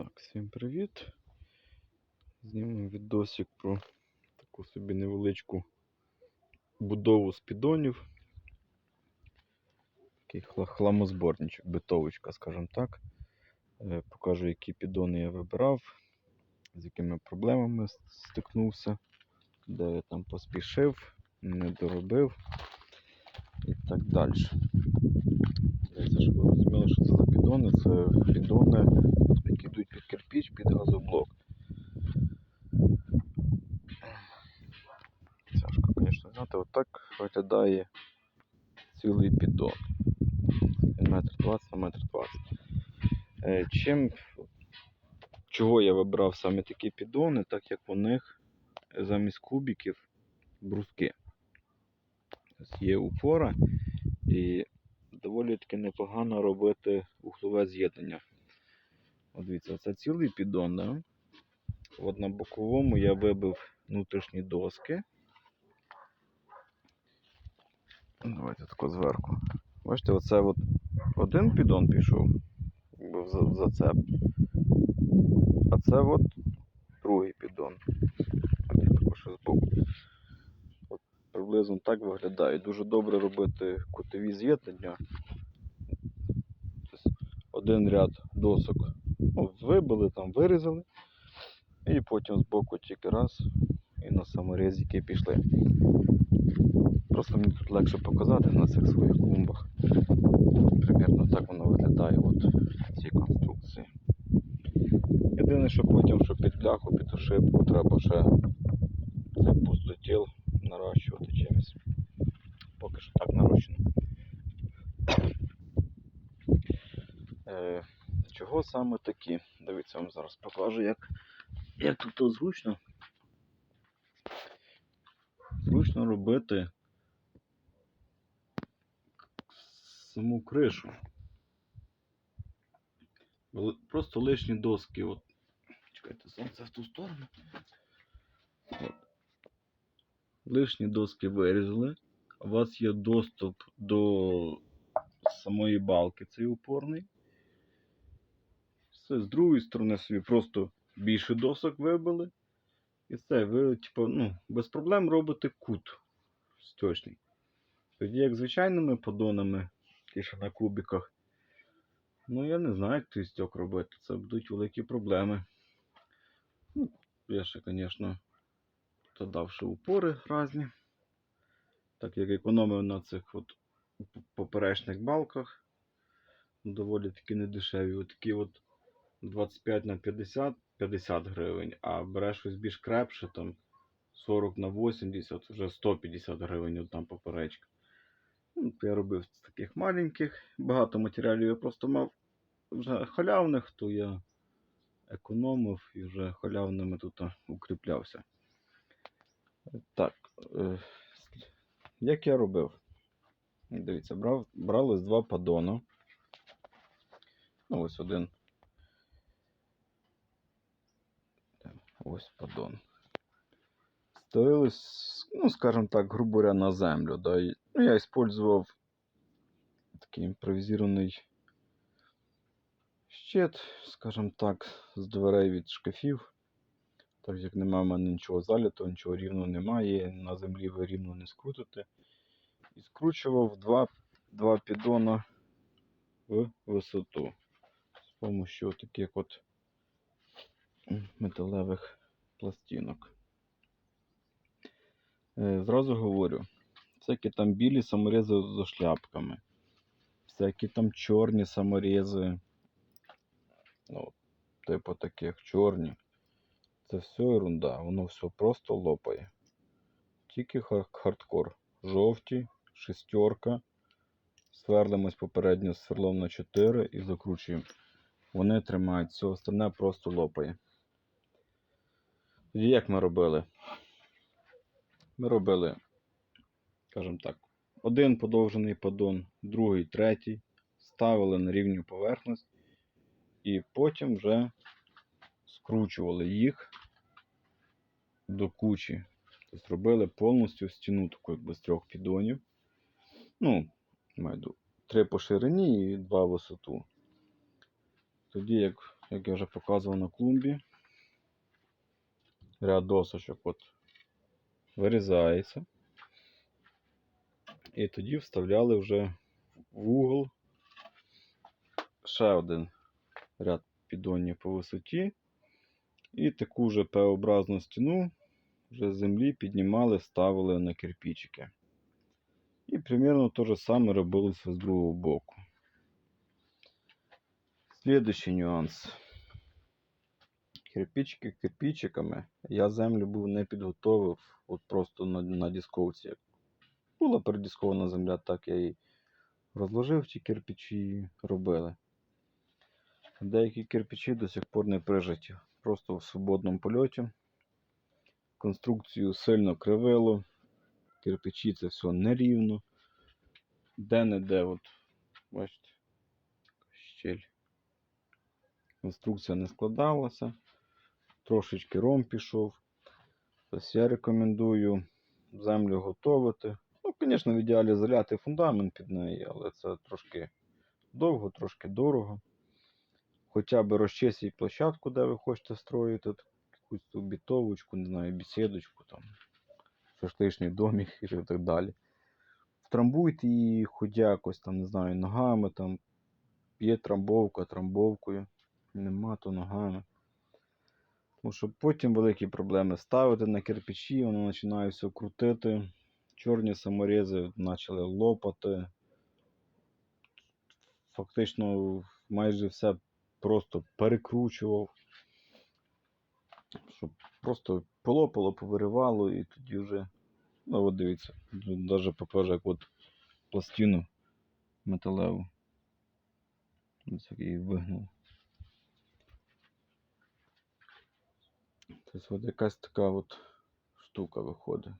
Так, всім привіт. Знімемо відосик про таку собі невеличку будову спідонів. Такий хламозборничок, битовочка, скажімо так. Е, Покажу, які підони я вибирав, з якими проблемами стикнувся, де я там поспішив, не доробив і так далі. Щоб ви розуміли, що це за підони. Це підони, які йдуть під кирпіч, під газоблок. Тяжко, звісно, зняти. Отак виглядає цілий піддон. Метр 20 на метр 20. Е, Чим, чого я вибрав саме такі піддони, так як у них замість кубиків бруски. Є упора і доволі таки непогано робити углове з'єднання. От дивіться, це цілий піддон, да? От на боковому я вибив внутрішні доски. Давайте тако зверху. Бачите, оце от один піддон пішов в за- в зацеп. А це от другий піддон. От приблизно так виглядає. Дуже добре робити кутові з'єднання. Тобто один ряд досок ну, вибили, там вирізали. І потім збоку тільки раз і на саморізики пішли. Просто мені тут легше показати на цих своїх клумбах. Примірно так воно виглядає от в цій конструкції. Єдине, що потім, що під бляху, під ошибку треба ще цей пустотіл нарощувати чимось. Поки що так нарощено. Чого саме такі? Дивіться, вам зараз покажу, як, як тут зручно. Зручно робити саму кришу. Просто лишні доски. От. Чекайте, сонце в ту сторону. От. Лишні доски вирізали. У вас є доступ до самої балки цей упорний. Все, з другої сторони собі просто більше досок вибили. І все, ви, типу, ну, без проблем робите кут сточний. Тоді, як звичайними подонами, ті, що на кубиках, ну я не знаю, як той стьок робити. Це будуть великі проблеми. Ну, я ще, звісно, додавши упори різні. Так як економив на цих от поперечних балках. Доволі таки недешеві. Отакі от 25 на 50 50 гривень, а береш щось більш крепше, там 40 на 80, вже 150 гривень одна поперечка. Ну, я робив з таких маленьких. Багато матеріалів я просто мав вже халявних, то я економив і вже халявними тут укріплявся. Так, е, як я робив? Дивіться, брав, брали з два падона. Ну, ось один. Ось подон. Ставились, ну, скажем так, грубо говоря, на землю. Да. Ну, я использовал такий імпровізований щит, скажем так, з дверей від шкафів. Так як немає в мене нічого залітого, нічого рівно немає, на землі ви рівно не скрутите. І скручував два, два піддона в висоту. З допомогою таких от металевих пластинок. Е, Зразу говорю, всякі там білі саморізи з шляпками, всякі там чорні саморізи, ну, типу таких чорні. Це все ерунда, воно все просто лопає. Тільки хар- хардкор. Жовті, шестерка. Сверлимось попередньо сверлом на 4 і закручуємо. Вони тримають, все остальне просто лопає. Як ми робили? Ми робили, скажімо так, один подовжений поддон, другий, третій, ставили на рівню поверхність і потім вже скручували їх до кучі. Тобто робили повністю стіну таку якби з трьох піддонів. Ну, виду, три по ширині і два висоту. Тоді як як я вже показував на клумбі, ряд досочок от вирізається. І тоді вставляли вже в угол ще один ряд піддонів по висоті. І таку вже П-образну стіну вже з землі піднімали, ставили на кирпичики. І примерно те же саме робилося з другого боку. Слідуючий нюанс. Кирпичики кирпичиками. Я землю був не підготовив от просто на, на дисковці. Була передіскована земля, так я і розложив ті кирпичі робили. Деякі кирпичі до сих пор не прижиті. Просто в свободному польоті. Конструкцію сильно кривило. Кирпичі це все нерівно. Де-не-де, от, бачите, щель. Конструкція не складалася. Трошечки ром пішов. Тобто я рекомендую землю готувати. Ну, звісно, в ідеалі заляти фундамент під неї, але це трошки довго, трошки дорого. Хоча б розчистіть площадку, де ви хочете строїти, якусь ту бітовочку, не знаю, бесідочку, там, шашличний домик і так далі. Втрамбуйте її хоч якось, там, не знаю, ногами, там, є трамбовка, трамбовкою. Нема, то ногами. Тому що потім великі проблеми ставити на кирпичі, воно починає все крутити. Чорні саморізи почали лопати. Фактично майже все просто перекручував. Щоб просто полопало, повиривало і тоді вже. Ну от дивіться, навіть покажу, як от пластину металеву. Ось як її вигнув. Тобто от якась така от штука виходить.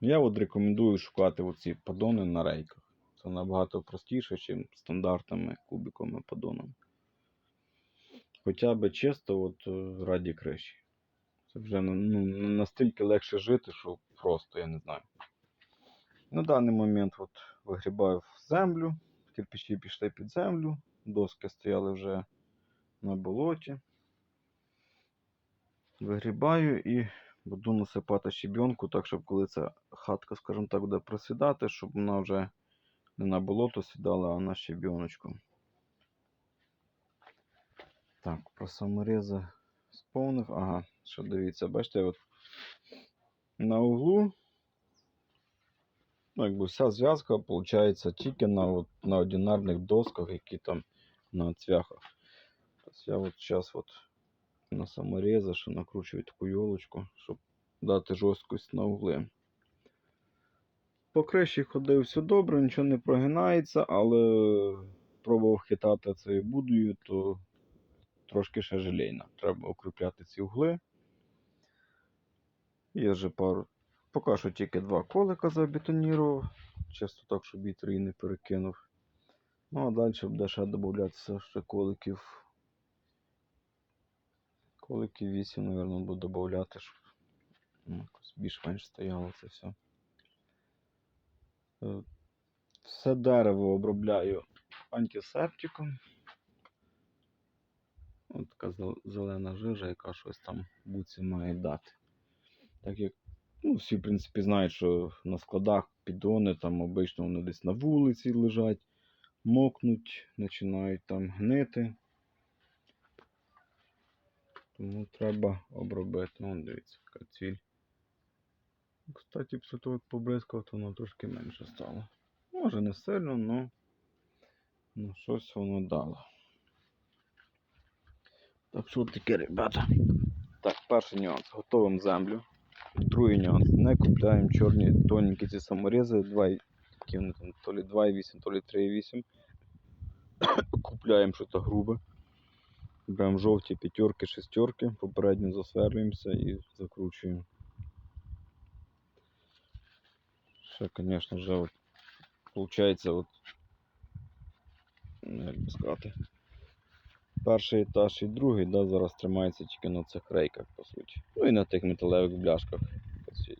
Я от рекомендую шукати оці подони на рейках. Це набагато простіше, ніж стандартними кубиками подонами. Хоча б чисто от е, раді криші. Це вже ну, ну, настільки легше жити, що просто я не знаю. На даний момент от вигрібаю в землю, кирпичі пішли під землю, доски стояли вже на болоті. Вигрібаю і буду насипати щебенку, так, щоб коли ця хатка, скажімо так, буде просідати, щоб вона вже не на болото сідала, а на щебеночку. Так, про саморези сповнив. Ага, що дивіться, бачите, от на углу, ну, якби вся зв'язка виходить тільки на, от, на одинарних досках, які там на цвяхах. Тобто я от зараз от на саморези, що накручую таку йолочку, щоб дати жорсткость на угли. По криші ходив все добре, нічого не прогинається, але пробував хитати цією будою, то трошки ще желейно. Треба укріпляти ці угли. Є вже пару. Поки що тільки два колика забетонірував, чисто так, щоб вітер її не перекинув. Ну а далі буде ще додатися ще коликів. Коликів 8, мабуть, буду додати, щоб ну, якось більш-менш стояло це все. Е, Все дерево обробляю антисептиком. Ось така зелена жижа, яка щось там буці має дати. Так як ну, всі, в принципі, знають, що на складах піддони там обично вони десь на вулиці лежать, мокнуть, починають там гнити. Тому треба обробити. Ну, дивіться, яка цвіль. Кстати, після як побризкав, то воно трошки менше стало. Може не сильно, але ну, щось воно дало. Так що таке, ребята. Так, перший нюанс. Готовимо землю. Другий нюанс. Не купляємо чорні тоненькі ці саморези. 2, які вони там, то лі 2,8, то лі 3,8. Купляємо щось грубе. Беремо жовті п'ятерки, шестерки, попередньо засверлюємося і закручуємо. Ще, звісно, вже от, получається, от, ну, як би сказати, перший етаж і другий, да, зараз тримається тільки на цих рейках, по суті. Ну і на тих металевих бляшках.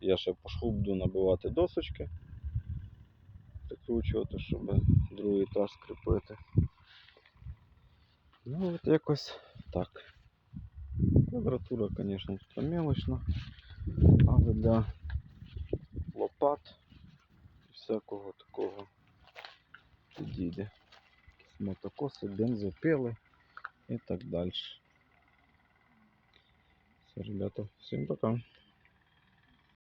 Я ще по шву буду набивати досочки, прикручувати, щоб другий етаж скріпити. Ну, от якось так. Квадратура, звісно, тут мелочна, але для лопат і всякого такого підійде. Мотокоси, бензопили і так далі. Все, ребята, всім пока.